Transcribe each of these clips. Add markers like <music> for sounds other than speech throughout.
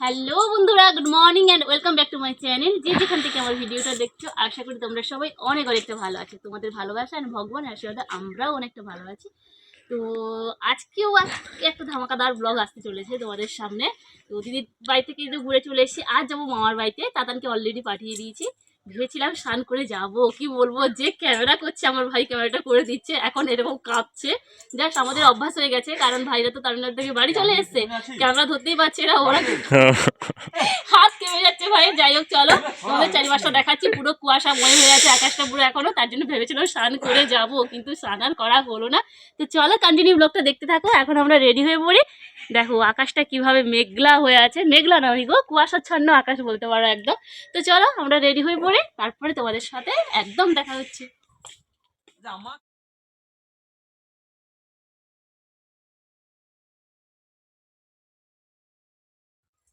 Hello বন্ধুরা good morning and welcome back to my channel যে যেখান থেকে আমার ভিডিওটা দেখছ, আশা করি তোমরা সবাই অনেক অনেকটা ভালো আছে। তোমাদের ভালোবাসা অ্যান্ড ভগবান আশীর্বাদে আমরাও অনেকটা ভালো আছি। তো আজকেও আজকে একটা ধামাকাদার ব্লগ আসতে চলেছে তোমাদের সামনে। তো দিদির বাড়ি থেকে ঘুরে চলে এসেছি, আজ যাব মামার বাড়িতে। তাতানকে অলরেডি পাঠিয়ে দিয়েছি। ভেবেছিলাম স্নান করে যাব কি বলব? যে ক্যামেরা করছে আমার ভাই ক্যামেরাটা করে দিচ্ছে এখন এরকম কাঁপছে। জাস্ট আমাদের অভ্যাস হয়ে গেছে কারণ ভাইরা তো তামিলনাড়ু থেকে বাড়ি চলে এসছে। ক্যামেরা ধরতেই পারছে না ওরা <laughs> হাত কেমে যাচ্ছে ভাই যাই হোক চলো। তোমাদের চারিপাশটা দেখাচ্ছি পুরো কুয়াশা ময় হয়ে আছে আকাশটা পুরো এখনও তার জন্য ভেবেছিলাম স্নান করে যাব কিন্তু স্নান আর করা হলো না। তো চলো কন্টিনিউ ব্লগটা দেখতে থাকো এখন আমরা রেডি হয়ে পড়ি। দেখো আকাশটা কীভাবে মেঘলা হয়ে আছে। মেঘলা না গো কুয়াশাচ্ছন্ন আকাশ বলতে পারো একদম। তো চলো আমরা রেডি হয়ে পড়ি তারপরে তোমাদের সাথে একদম দেখা হচ্ছে।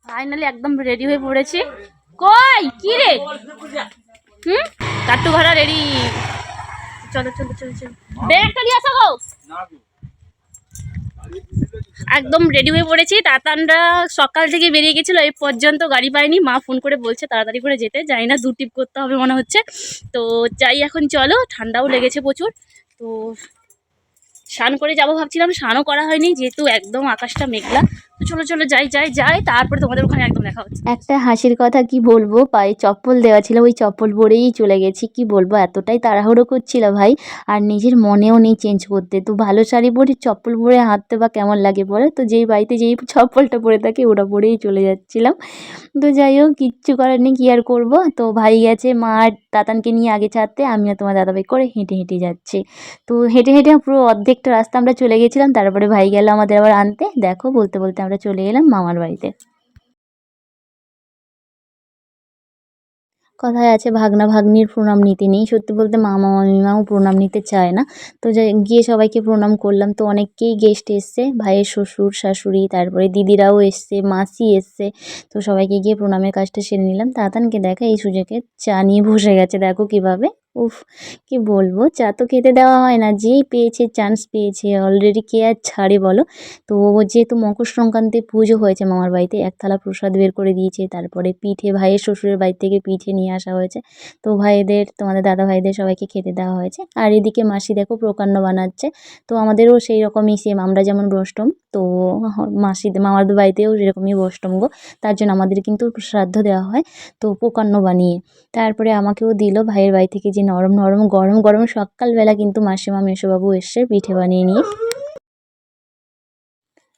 ফাইনালি একদম রেডি হয়ে পড়েছি। কই? কি রে? হুম? কাট্টু ভাড়া রেডি চলো চলো চলো চলো। ব্যাগটা নিয়ে আসো গো। একদম রেডি হয়ে পড়েছি। তাতানরা সকাল থেকে বেরিয়ে গেছিল, এই পর্যন্ত গাড়ি পাইনি মা ফোন করে বলছে তাড়াতাড়ি করে যেতে। যাই না, দু টিপ করতে হবে মনে হচ্ছে। তো যাই এখন চলো, ঠান্ডাও লেগেছে প্রচুর। তো স্নান করে যাব ভাবছিলাম, স্নানও করা হয়নি, যেহেতু একদম আকাশটা মেঘলা। চলো চলো, যাই যাই যাই, তারপরে তোমাদের ওখানে একদম দেখা হচ্ছে। একটা হাসির কথা কি বলব? পায়ে চপ্পল দেওয়া ছিল, ওই চপ্পল পরেই চলে গেছি, কি বলব? এতটাই তাড়াহুড়ো করছিল ভাই, আর নিজের মনেও নেই চেঞ্জ করতে। তো ভালো শাড়ি পরে চপ্পল পরে হাঁটতে বা কেমন লাগে বলে? তো যেই বাড়িতে যেই চপ্পলটা পরে থাকে, ওটা পরেই চলে যাচ্ছিলাম। তো যাই হোক, কিচ্ছু করার নেই, কী আর করব? তো ভাই গেছে মা আর তাতানকে নিয়ে আগে ছাড়তে, আমিও তোমার দাদাভাই করে হেঁটে হেঁটে যাচ্ছি। তো হেঁটে হেঁটে পুরো অর্ধেকটা রাস্তা আমরা চলে গেছিলাম, তারপরে ভাই গেল আমাদের আবার আনতে। দেখো, বলতে বলতে আমরা চলে এলাম মামার বাড়িতে। কথায় আছে, ভাগনা ভাগ্নির প্রণাম নিতে নেই। সত্যি বলতে মামা মামিমাও প্রণাম নিতে চায় না। তো গিয়ে সবাইকে প্রণাম করলাম। তো অনেককেই গেস্ট এসছে। ভাইয়ের শ্বশুর, শাশুড়ি, তারপরে দিদিরাও এসছে, মাসি এসছে। তো সবাইকে গিয়ে প্রণামের কাজটা সেরে নিলাম। তাতানকে দেখা, এই সুযোগে চা নিয়ে বসে গেছে। দেখো কীভাবে। উফ, কি বলব? চা তো খেতে দেওয়া হয় না। যেই পেয়েছে চান্স পেয়েছে। অলরেডি কে আর ছাড়ে বলো? তো যেহেতু মকর সংক্রান্তি পুজো হয়েছে মামার বাড়িতে, এক থালা প্রসাদ বের করে দিয়েছে। তারপরে পিঠে, ভাইয়ের শ্বশুরের বাড়ি থেকে পিঠে নিয়ে আসা হয়েছে। তো ভাইদের, তোমাদের দাদা ভাইদের সবাইকে খেতে দেওয়া হয়েছে। আর এদিকে মাসি দেখো প্রকাণ্ড বানাচ্ছে। তো আমাদেরও সেই রকমই সেম আমরা যেমন বষ্টম তো মাসি মামাদের বাড়িতেও এরকমই বষ্টম গো, তার জন্য আমাদের কিন্তু শ্রাদ্ধ দেওয়া হয়, তো পোকান্ন বানিয়ে। তারপরে আমাকেও দিল ভাইয়ের বাড়ি থেকে যে নরম নরম, গরম গরম সকালবেলা কিন্তু মাসিমা মেসোবাবু এসে পিঠে বানিয়ে নিয়ে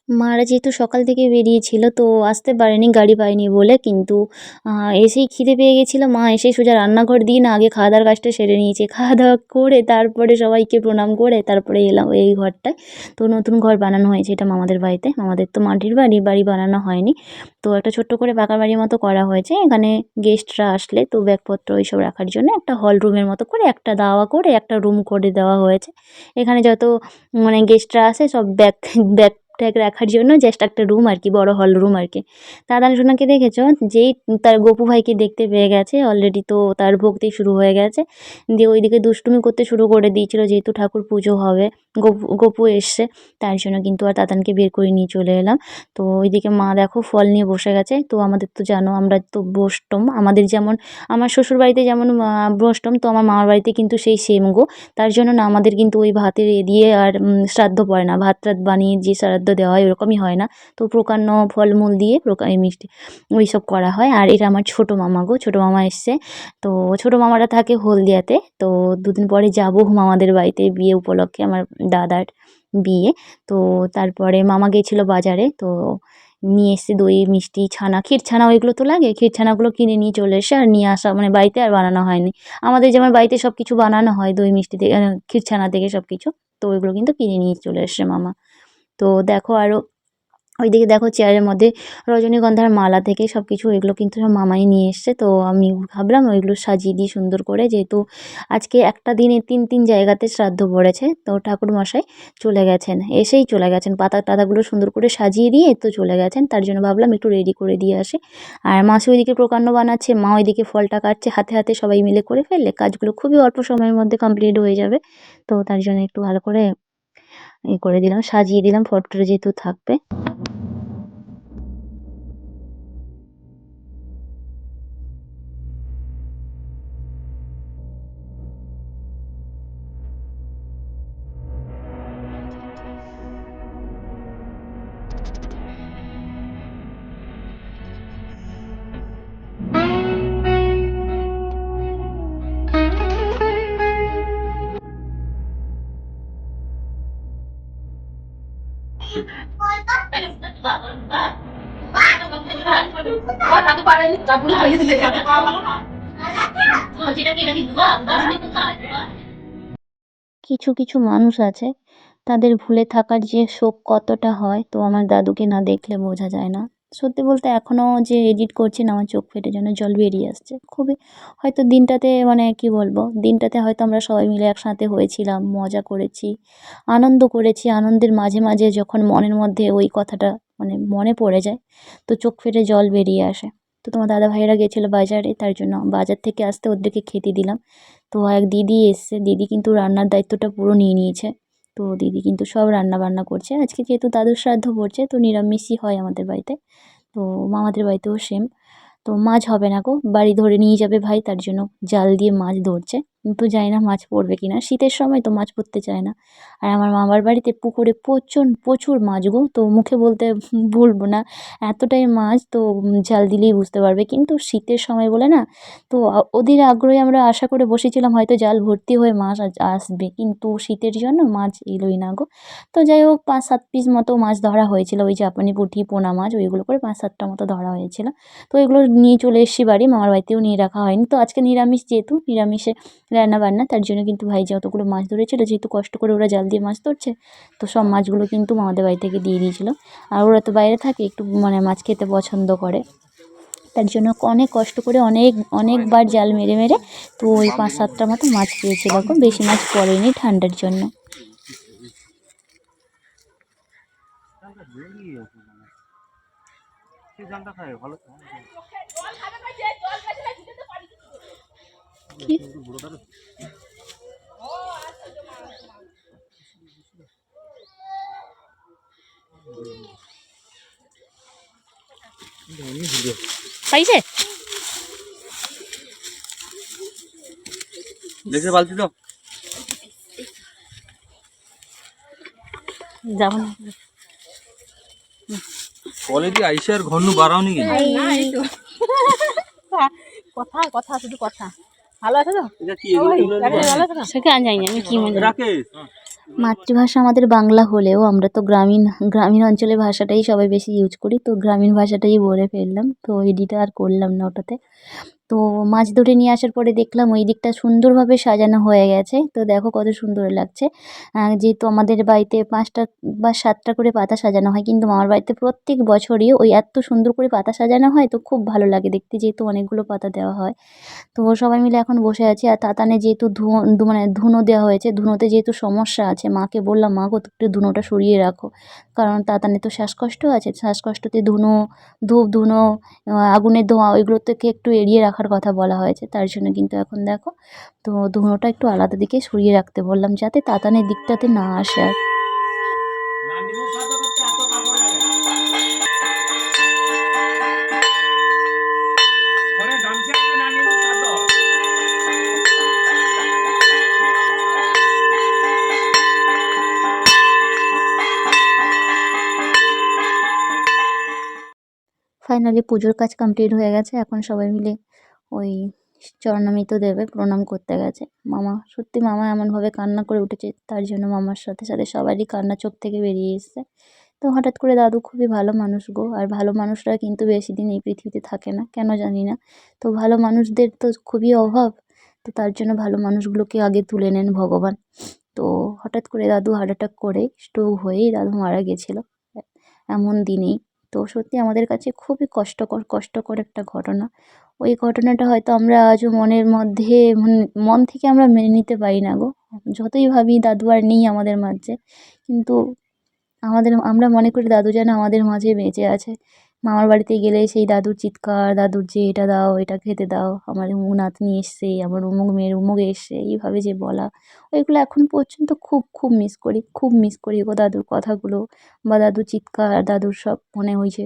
মারা যেহেতু সকাল থেকে বেরিয়েছিল, তো আসতে পারেনি, গাড়ি পায়নি বলে। কিন্তু এসেই খিদে পেয়ে গেছিল। মা এসেই সোজা রান্নাঘর দিয়ে না আগে খাওয়া দাওয়ার কাজটা সেরে নিয়েছে। খাওয়া দাওয়া করে তারপরে সবাইকে প্রণাম করে তারপরে এলাম এই ঘরটায়। তো নতুন ঘর বানানো হয়েছে এটা মামাদের বাড়িতে। মামাদের তো মাটির বাড়ি বাড়ি বানানো হয়নি। তো একটা ছোট্ট করে পাকা বাড়ির মতো করা হয়েছে। এখানে গেস্টরা আসলে তো ব্যাগপত্র এইসব রাখার জন্য একটা হল রুমের মতো করে, একটা দাওয়া করে, একটা রুম করে দেওয়া হয়েছে। এখানে যত মানে গেস্টরা আসে সব ব্যাগ ব্যাগ ট্যাগ রাখার জন্য জাস্ট একটা রুম আর কি, বড় হল রুম আর কি। দাদার সোনাকে দেখেছ? যেই তার গোপু ভাইকে দেখতে পেয়ে গেছে অলরেডি তো তার ভক্তি শুরু হয়ে গেছে। দিয়ে ওইদিকে দুষ্টুমি করতে শুরু করে দিয়েছিল, যেহেতু ঠাকুর পুজো হবে, গোপু, গপু এসছে, তার জন্য কিন্তু আর তাতানকে বের করে নিয়ে চলে এলাম। তো ওইদিকে মা দেখো ফল নিয়ে বসে গেছে। তো আমাদের তো জানো, আমরা তো বষ্টম আমাদের যেমন, আমার শ্বশুর বাড়িতে যেমন বষ্টম তো আমার মামার বাড়িতে কিন্তু সেই সেম গো। তার জন্য না আমাদের কিন্তু ওই ভাতের এ দিয়ে আর শ্রাদ্ধ পড়ে না। ভাত টাত বানিয়ে যে শ্রাদ্ধ দেওয়া হয় ওরকমই হয় না। তো প্রকান্ন ফলমূল দিয়ে প্রকা মিষ্টি ওই সব করা হয়। আর এটা আমার ছোটো মামা গো ছোটো মামা এসছে। তো ছোটো মামারা থাকে হলদিয়াতে। তো দুদিন পরে যাব মামাদের বাড়িতে বিয়ে উপলক্ষে আমার দাদার বিয়ে। তো তারপরে মামা গেছিল বাজারে। তো নিয়ে এসছে দই মিষ্টি ছানা ক্ষীর ছানা ওইগুলো তো লাগে। ক্ষীর ছানাগুলো কিনে নিয়ে চলে এসে আর নিয়ে আসা মানে বাড়িতে আর বানানো হয়নি। আমাদের যেমন বাড়িতে সব কিছু বানানো হয় দই মিষ্টি থেকে আহ, ক্ষীর ছানা থেকে সব কিছু তো ওইগুলো কিন্তু কিনে নিয়ে চলে এসছে মামা। তো দেখো আরও ওইদিকে দেখো চেয়ারের মধ্যে রজনীগন্ধার মালা থেকে সব কিছু এগুলো কিন্তু সব মামাই নিয়ে এসছে। তো আমি ভাবলাম ওইগুলো সাজিয়ে দিই সুন্দর করে, যেহেতু আজকে একটা দিনে তিন তিন জায়গাতে শ্রাদ্ধ পড়েছে। তো ঠাকুরমশাই চলে গেছেন, এসেই চলে গেছেন। পাতা, টাতাগুলো সুন্দর করে সাজিয়ে দিয়ে তো চলে গেছেন। তার জন্য ভাবলাম একটু রেডি করে দিয়ে আসে। আর মাসি ওইদিকে প্রকাণ্ড বানাচ্ছে, মা ওইদিকে ফলটা কাটছে, হাতে হাতে সবাই মিলে করে ফেললে কাজগুলো খুবই অল্প সময়ের মধ্যে কমপ্লিট হয়ে যাবে। তো তার জন্য একটু ভালো করে ই করে দিলাম সাজিয়ে দিলাম ফটোটা যেহেতু থাকবে। কিছু কিছু মানুষ আছে, তাদের ভুলে থাকার যে শোক কতটা হয়, তো আমার দাদুকে না দেখলে বোঝা যায় না। সত্যি বলতে এখনও যে এডিট করছি না আমার চোখ ফেটে যেন জল বেরিয়ে আসছে। খুবই, হয়তো দিনটাতে মানে কি বলব, দিনটাতে হয়তো আমরা সবাই মিলে একসাথে হয়েছিলাম, মজা করেছি, আনন্দ করেছি, আনন্দের মাঝে মাঝে যখন মনের মধ্যে ওই কথাটা মানে মনে পড়ে যায়। তো চোখ ফেটে জল বেরিয়ে আসে। তো তোমার দাদা ভাইয়েরা গেছিল বাজারে, তার জন্য বাজার থেকে আসতে ওদেরকে খেতে দিলাম। তো এক দিদি এসছে, দিদি কিন্তু রান্নার দায়িত্বটা পুরো নিয়ে নিয়েছে। তো দিদি কিন্তু সব রান্না বান্না করছে। আজকে যেহেতু দাদুর শ্রাদ্ধ পড়ছে, তো নিরামিষই হয় আমাদের বাড়িতে। তো মামাদের বাড়িতেও সেম তো মাছ হবে না গো, বাড়ি ধরে নিয়ে যাবে ভাই, তার জন্য জাল দিয়ে মাছ ধরছে। কিন্তু জানি না মাছ পড়বে কি না শীতের সময় তো মাছ পড়তে চায় না। আর আমার মামার বাড়িতে পুকুরে প্রচণ্ড প্রচুর মাছ গো। তো মুখে বলতে <laughs> ভুলবো না, এতটাই মাছ তো জাল দিলেই বুঝতে পারবে। কিন্তু শীতের সময় বলে না, তো ওদের আগ্রহে আমরা আশা করে বসেছিলাম হয়তো জাল ভর্তি হয়ে মাছ আসবে। কিন্তু শীতের জন্য মাছ এলোই না গো। তো যাই হোক, পাঁচ সাত পিস মতো মাছ ধরা হয়েছিল। ওই জাপানি পুঁটি, পোনা মাছ, ওইগুলো করে পাঁচ সাতটা মতো ধরা হয়েছিল। তো এগুলো নিয়ে চলে এসেছি বাড়ি। মামার বাড়িতেও নিয়ে রাখা হয়নি। তো আজকে নিরামিষ যেহেতু, নিরামিষে রান্না বান্না, তার জন্য কিন্তু ভাই যতগুলো মাছ ধরেছিল, যেহেতু কষ্ট করে ওরা জাল দিয়ে মাছ ধরছে, তো সব মাছগুলো কিন্তু মামাদের বাড়ি থেকে দিয়ে দিয়েছিলো। আর ওরা তো বাইরে থাকে, একটু মানে মাছ খেতে পছন্দ করে। তার জন্য অনেক কষ্ট করে অনেক, অনেকবার জাল মেরে মেরে তো ওই পাঁচ সাতটা মতো মাছ পেয়েছিল এখন, বেশি মাছ পড়েনি ঠান্ডার জন্য। পাইছে দেখে বালতি তো যাব না। কলে দিয়ে আইসে আর ঘন্নু বাড়াওনি কেন কথা কথা শুধু কথা। ভালো আছে তো? এটা কি? এগুলো এগুলো ভালো আছে তো? সেটা জানি আমি কি মনে রাকেশ। মাতৃভাষা আমাদের বাংলা হলেও আমরা তো গ্রামীণ গ্রামীণ অঞ্চলে ভাষাটাই সবাই বেশি ইউজ করি তো গ্রামীণ ভাষাটাই বলে ফেললাম তো এডিটা আর করলাম না ওটাতে। তো মাছ ধরে নিয়ে আসার পরে দেখলাম ওই দিকটা সুন্দরভাবে সাজানো হয়ে গেছে। তো দেখো কত সুন্দর লাগছে। যেহেতু আমাদের বাড়িতে পাঁচটা বা সাতটা করে পাতা সাজানো হয়, কিন্তু মামার বাড়িতে প্রত্যেক বছরই ওই এত সুন্দর করে পাতা সাজানো হয় তো খুব ভালো লাগে দেখতে যেহেতু অনেকগুলো পাতা দেওয়া হয়। তো সবাই মিলে এখন বসে আছি আর তাতানে যেহেতু ধু- মানে ধুনো দেওয়া হয়েছে, ধুনোতে যেহেতু সমস্যা আছে, মাকে বললাম, মা গো একটু ধুনোটা সরিয়ে রাখো। কারণ তাতানে তো শ্বাসকষ্ট আছে, শ্বাসকষ্টতে ধুনো, ধূপ, ধুনো আগুনের ধোঁয়া ওইগুলো থেকে একটু এড়িয়ে রাখার কথা বলা হয়েছে, তার জন্য কিন্তু এখন দেখো, তো ধুনোটা একটু আলাদা দিকে সরিয়ে রাখতে বললাম যাতে তাতানের দিকটাতে না আসে আর। ফাইনালি পুজোর কাজ কমপ্লিট হয়ে গেছে, এখন সবাই মিলে ওই চরণামৃত দেবে প্রণাম করতে গেছে। মামা, সত্যি মামা এমনভাবে কান্না করে উঠেছে, তার জন্য মামার সাথে সাথে সবারই কান্না চোখ থেকে বেরিয়ে এসছে। তো হঠাৎ করে দাদু খুবই ভালো মানুষ গো, আর ভালো মানুষরা কিন্তু বেশি দিন এই পৃথিবীতে থাকে না, কেন জানি না। তো ভালো মানুষদের তো খুবই অভাব, তো তার জন্য ভালো মানুষগুলোকে আগে তুলে নেন ভগবান। তো হঠাৎ করে দাদু হার্ট অ্যাটাক করে স্ট্রোক হয়েই দাদু মারা গেছিল। এমন দিনেই তো সত্যি আমাদের কাছে খুবই কষ্টকর কষ্টকর একটা ঘটনা। ওই ঘটনাটা হয়তো আমরা আজও মনের মধ্যে মন- থেকে আমরা মেনে নিতে পারি না গো। যতই ভাবি দাদু আর নেই আমাদের মাঝে, কিন্তু আমাদের, আমরা মনে করি দাদু যেন আমাদের মাঝে বেঁচে আছে। মামার বাড়িতে গেলে সেই দাদুর চিৎকার, দাদুর যে এটা দাও, এটা খেতে দাও, আমার অমুক নাতনি এসছে, আমার উমুক মেয়ের উমুক এসছে, এইভাবে যে বলা। ওইগুলো এখন পর্যন্ত খুব খুব মিস করি, খুব মিস করি গো দাদুর কথাগুলো বা দাদুর চিৎকার, দাদুর সব মনে হয়েছে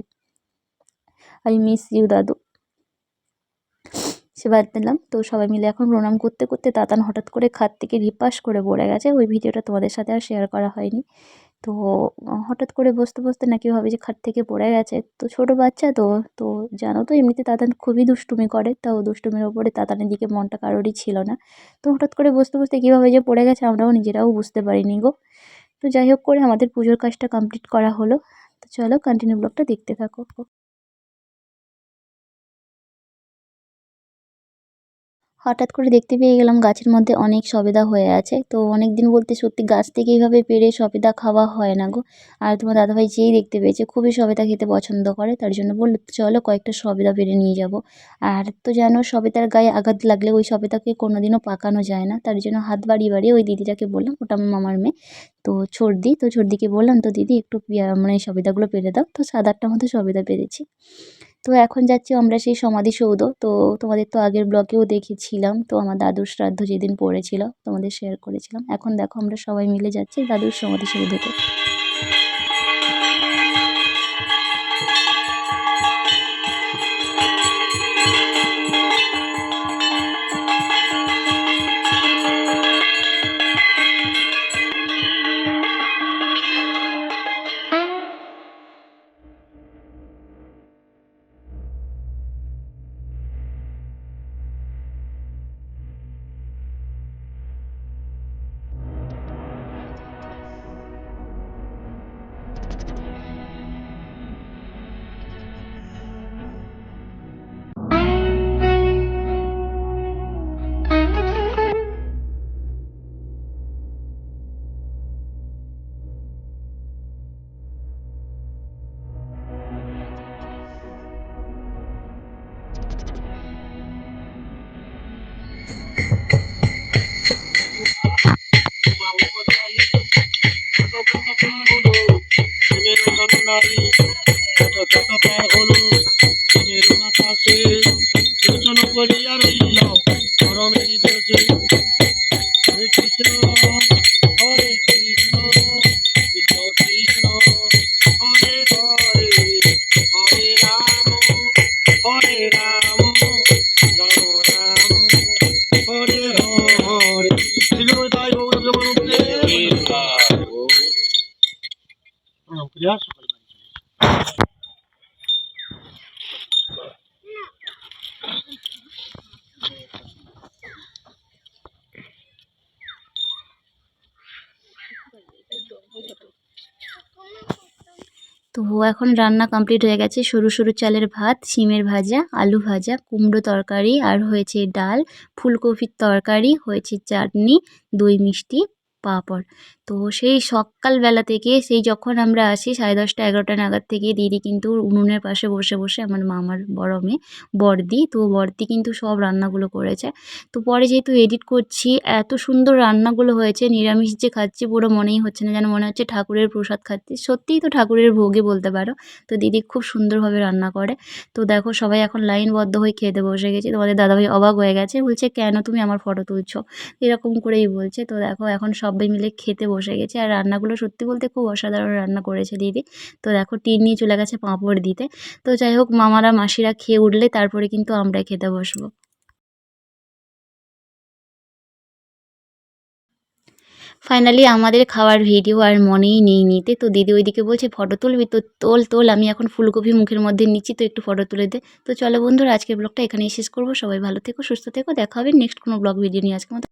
আই মিস ইউ দাদু। সে বাদ দিলাম। তো সবাই মিলে এখন প্রণাম করতে করতে তাতান হঠাৎ করে খাত থেকে রিপাস করে পড়ে গেছে। ওই ভিডিওটা তোমাদের সাথে আর শেয়ার করা হয়নি। তো, হঠাৎ করে বসতে বসতে নাকি ভাবে যে খাট থেকে পড়ে গেছে। তো ছোট বাচ্চা তো তো জানো তো এমনিতে তাতান খুবই দুষ্টুমি করে, তাও দুষ্টুমির ওপরে তাতানের দিকে মনটা কারোরই ছিল না। তো হঠাৎ করে বসতে বসতে কীভাবে যে পড়ে গেছে আমরাও নিজেরাও বুঝতে পারিনি গো। তো যাই হোক করে আমাদের পুজোর কাজটা কমপ্লিট করা হলো। তো চলো কন্টিনিউ ব্লগটা দেখতে থাকো। হঠাৎ করে দেখতে পেয়ে গেলাম গাছের মধ্যে অনেক সবেদা হয়ে আছে। তো অনেক দিন বলতে সত্যি গাছ থেকে এইভাবে পেরে সবেদা খাওয়া হয় না গো। আর তোমার দাদাভাই যেই দেখতে পেয়েছে, খুবই সবেদা খেতে পছন্দ করে, তার জন্য বলল, চলো কয়েকটা সবেদা পেরে নিয়ে যাব। আর তো জানো সবেদার গায়ে আঘাত লাগলে ওই সবেদাকে কোনো দিনও পাকানো যায় না। তার জন্য হাত বাড়িয়ে বাড়িয়ে ওই দিদিটাকে বললাম, ওটা আমার মামার মেয়ে। তো ছর্দি, তো ছর্দিকে বললাম, তো দিদি একটু মানে সবেদাগুলো পেরে দাও। তো সাত আটটা মতো সবেদা পেরেছি। তো এখন যাচ্ছি আমরা সেই সমাধিসৌধ তো তোমাদের তো আগের ব্লগেও দেখেছিলাম, তো আমার দাদুর শ্রাদ্ধ যেদিন পড়েছিল তোমাদের শেয়ার করেছিলাম। এখন দেখো আমরা সবাই মিলে যাচ্ছি দাদুর সমাধিসৌধতে তো এখন রান্না কমপ্লিট হয়ে গেছে। সরু সরু চালের ভাত সিমের ভাজা, আলু ভাজা, কুমড়ো তরকারি আর হয়েছে ডাল, ফুলকপির তরকারি, হয়েছে চাটনি, দই মিষ্টি, পাঁপড়। তো সেই সকালবেলা থেকে সেই যখন আমরা আসি সাড়ে দশটা, এগারোটা নাগাদ থেকে দিদি কিন্তু উনুনের পাশে বসে বসে আমার মামার বড় মেয়ে বড়দি তো বড়দি কিন্তু সব রান্নাগুলো করেছে। তো পরে যেহেতু এডিট করছি, এত সুন্দর রান্নাগুলো হয়েছে, নিরামিষ যে খাচ্ছি পুরো মনেই হচ্ছে না, যেন মনে হচ্ছে ঠাকুরের প্রসাদ খাচ্ছি। সত্যিই তো ঠাকুরের ভোগে বলতে পারো। তো দিদি খুব সুন্দরভাবে রান্না করে। তো দেখো সবাই এখন লাইনবদ্ধ হয়ে খেতে বসে গেছে। তোমাদের দাদাভাই অবাক হয়ে গেছে। বলছে, কেন তুমি আমার ফটো তুলছো? এরকম করেই বলছে। তো দেখো এখন সবাই মিলে খেতে বসে গেছে। আর রান্নাগুলো সত্যি বলতে খুব অসাধারণ রান্না করেছে দিদি। তো দেখো, টিন নিয়ে চলে গেছে পাঁপড় দিতে। তো যাই হোক, মামারা, মাসিরা খেয়ে উঠলে তারপরে কিন্তু আমরা খেতে বসবো। ফাইনালি আমাদের খাওয়ার ভিডিও আর মনেই নেই নিতে। তো দিদি ওইদিকে বলছে, ফটো তুলবি তো, তোল তোল, আমি এখন ফুলকপি মুখের মধ্যে নিচ্ছি, তো একটু ফটো তুলে দে। তো চলো বন্ধুরা, আজকের ব্লগটা এখানেই শেষ করব। সবাই ভালো থেকো, সুস্থ থেকো। দেখা হবে নেক্সট কোনো ব্লগ ভিডিও নিয়ে আজকে